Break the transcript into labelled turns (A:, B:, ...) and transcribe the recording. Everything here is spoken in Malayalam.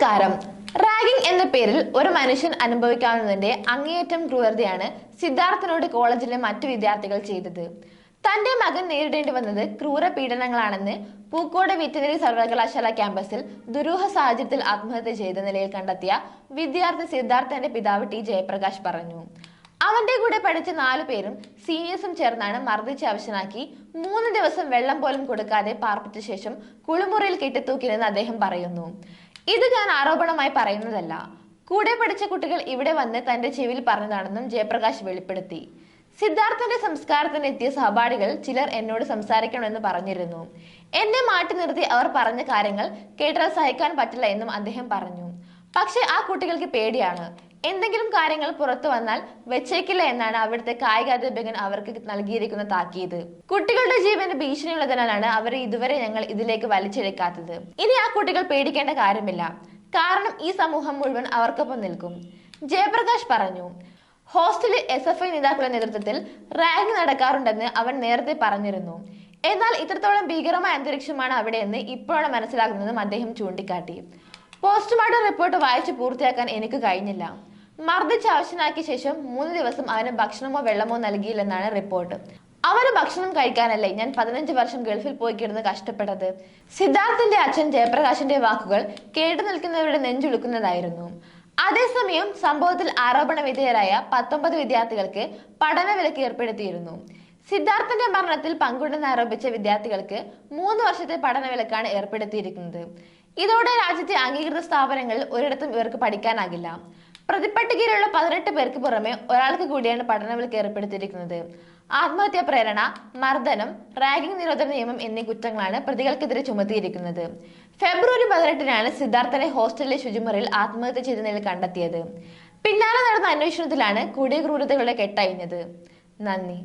A: നമസ്കാരം. റാഗിംഗ് എന്ന പേരിൽ ഒരു മനുഷ്യൻ അനുഭവിക്കാവുന്നതിന്റെ അങ്ങേയറ്റം ക്രൂരതയാണ് സിദ്ധാർത്ഥനോട് കോളേജിലെ മറ്റു വിദ്യാർത്ഥികൾ ചെയ്തത്. തന്റെ മകൻ നേരിടേണ്ടി വന്നത് ക്രൂര പീഡനങ്ങളാണെന്ന് പൂക്കോട് വെറ്റിനറി സർവകലാശാല ക്യാമ്പസിൽ ദുരൂഹ സാഹചര്യത്തിൽ ആത്മഹത്യ ചെയ്ത നിലയിൽ കണ്ടെത്തിയ വിദ്യാർത്ഥി സിദ്ധാർത്ഥന്റെ പിതാവ് ടി ജയപ്രകാശ് പറഞ്ഞു. അവന്റെ കൂടെ പഠിച്ച നാലു പേരും സീനിയേഴ്സും ചേർന്നാണ് മർദ്ദിച്ച് അവശനാക്കി മൂന്ന് ദിവസം വെള്ളം പോലും കൊടുക്കാതെ പാർപ്പിച്ച ശേഷം കുളിമുറിയിൽ കെട്ടിത്തൂക്കിലെന്ന് അദ്ദേഹം പറയുന്നു. ഇത് ഞാൻ ആരോപണമായി പറയുന്നതല്ല. കൂടെ പഠിച്ച കുട്ടികൾ ഇവിടെ വന്ന് തന്റെ ചെവിയിൽ പറഞ്ഞതാണെന്നും ജയപ്രകാശ് വെളിപ്പെടുത്തി. സിദ്ധാർത്ഥന്റെ സംസ്കാരത്തിന് എത്തിയ സഹപാഠികൾ ചിലർ എന്നോട് സംസാരിക്കണമെന്ന് പറഞ്ഞിരുന്നു. എന്നെ മാറ്റി നിർത്തി അവർ പറഞ്ഞ കാര്യങ്ങൾ കേട്ടാൽ സഹിക്കാൻ പറ്റില്ല എന്നും അദ്ദേഹം പറഞ്ഞു. പക്ഷെ ആ കുട്ടികൾക്ക് പേടിയാണ്. എന്തെങ്കിലും കാര്യങ്ങൾ പുറത്തു വന്നാൽ വെച്ചേക്കില്ല എന്നാണ് അവിടുത്തെ കായിക അധ്യാപകൻ അവർക്ക് നൽകിയിരിക്കുന്ന താക്കീത്. കുട്ടികളുടെ ജീവന് ഭീഷണിയുള്ളതിനാലാണ് അവരെ ഇതുവരെ ഞങ്ങൾ ഇതിലേക്ക് വലിച്ചെടുക്കാത്തത്. ഇനി ആ കുട്ടികൾ പേടിക്കേണ്ട കാര്യമില്ല. കാരണം ഈ സമൂഹം മുഴുവൻ അവർക്കൊപ്പം നിൽക്കും. ജയപ്രകാശ് പറഞ്ഞു ഹോസ്റ്റലിൽ എസ് എഫ് ഐ നേതാക്കളുടെ നേതൃത്വത്തിൽ റാഗ് നടക്കാറുണ്ടെന്ന് അവൻ നേരത്തെ പറഞ്ഞിരുന്നു. എന്നാൽ ഇത്രത്തോളം ഭീകരമായ അന്തരീക്ഷമാണ് അവിടെയെന്ന് ഇപ്പോഴാണ് മനസ്സിലാകുന്നതും അദ്ദേഹം ചൂണ്ടിക്കാട്ടി. പോസ്റ്റ്മോർട്ടം റിപ്പോർട്ട് വായിച്ച് പൂർത്തിയാക്കാൻ എനിക്ക് കഴിഞ്ഞില്ല. മർദ്ദിച്ച് ആവശ്യനാക്കിയ ശേഷം മൂന്ന് ദിവസം അവന് ഭക്ഷണമോ വെള്ളമോ നൽകിയില്ലെന്നാണ് റിപ്പോർട്ട്. അവന് ഭക്ഷണം കഴിക്കാനല്ലേ ഞാൻ പതിനഞ്ച് വർഷം ഗൾഫിൽ പോയി കിടന്ന് കഷ്ടപ്പെട്ടത്? സിദ്ധാർത്ഥിന്റെ അച്ഛൻ ജയപ്രകാശിന്റെ വാക്കുകൾ കേട്ടു നിൽക്കുന്നവരുടെ നെഞ്ചുളുക്കുന്നതായിരുന്നു. അതേസമയം സംഭവത്തിൽ ആരോപണ വിധേയരായ പത്തൊമ്പത് വിദ്യാർത്ഥികൾക്ക് പഠന വിലക്ക് ഏർപ്പെടുത്തിയിരുന്നു. സിദ്ധാർത്ഥന്റെ മരണത്തിൽ പങ്കുണ്ടെന്ന് ആരോപിച്ച വിദ്യാർത്ഥികൾക്ക് മൂന്ന് വർഷത്തെ പഠന വിലക്കാണ് ഏർപ്പെടുത്തിയിരിക്കുന്നത്. ഇതോടെ രാജ്യത്തെ അംഗീകൃത സ്ഥാപനങ്ങളിൽ ഒരിടത്തും ഇവർക്ക് പഠിക്കാനാകില്ല. പ്രതിപട്ടികയിലുള്ള പതിനെട്ട് പേർക്ക് പുറമെ ഒരാൾക്ക് കൂടിയാണ് പഠനവിലക്ക് ഏർപ്പെടുത്തിയിരിക്കുന്നത് ആത്മഹത്യാ പ്രേരണ മർദ്ദനം റാഗിംഗ് നിരോധന നിയമം എന്നീ കുറ്റങ്ങളാണ് പ്രതികൾക്കെതിരെ ചുമത്തിയിരിക്കുന്നത്. ഫെബ്രുവരി പതിനെട്ടിനാണ് സിദ്ധാർത്ഥനെ ഹോസ്റ്റലിലെ ശുചിമുറിയിൽ ആത്മഹത്യ ചെയ്ത നിലയിൽ കണ്ടെത്തിയത്. പിന്നാലെ നടന്ന അന്വേഷണത്തിലാണ് കൊടിയ ക്രൂരതകളുടെ കെട്ടഴിഞ്ഞത്. നന്ദി.